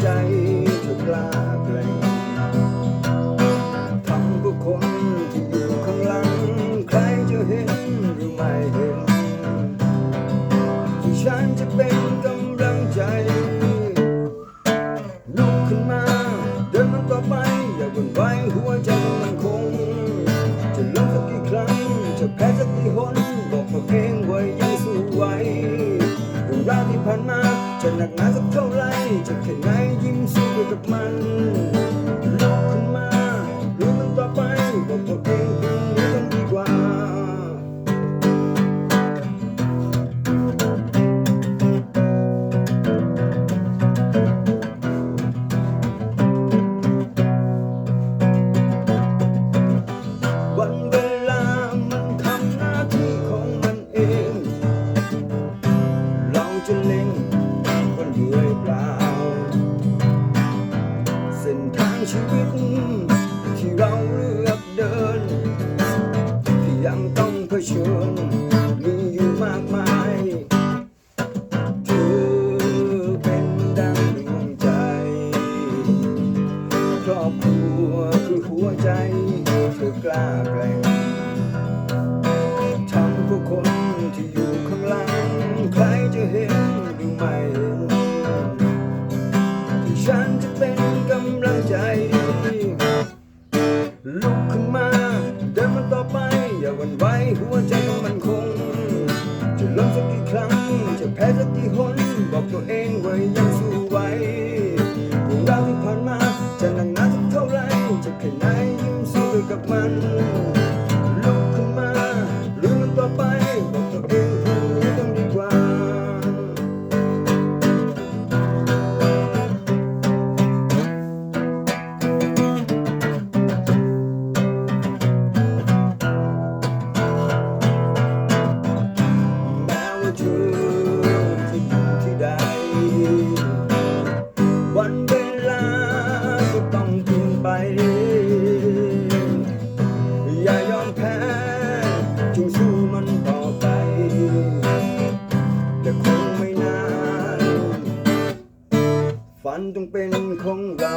ใจเธอกล้าแกรงทำเพื่อคนที่อยู่ข้างหลัง ใครจะเห็นหรือไม่เห็น ที่ฉันจะเป็นกำลังใจลุกขึ้นมาเดินมันต่อไปอย่าหวั่นไหวหัวใจมันคง จะล้มสักกี่ครั้ง จะแพ้สักกี่หนบอกตัวเองว่ายังสู้ไหวเรื่องราวที่ผ่านมาจะหนักหนาสักเท่าไรจะแค่ไหน ยิ้มสู้ ชีวิต ที่เราเลือกเดิน ที่ยังต้องเผชิญมีอยู่มากมายเธอเป็นดังดวงใจ ครอบครัวคือหัวใจเธอกล้า ขึ้นมา เดินมันต่อไป อย่าหวั่นไหวหัวใจต้องมันคง จะล้มสักกี่ครั้ง จะแพ้สักกี่หน บอกตัวเองว่ายังสู้ไหวเรื่องราวที่ผ่านมา จะหนักหนาสักเท่าไร จะแค่ไหนยิ้มสู้ไปกับมัน จงสู้มันต่อไปแต่คงไม่นานฝันต้องเป็นของเรา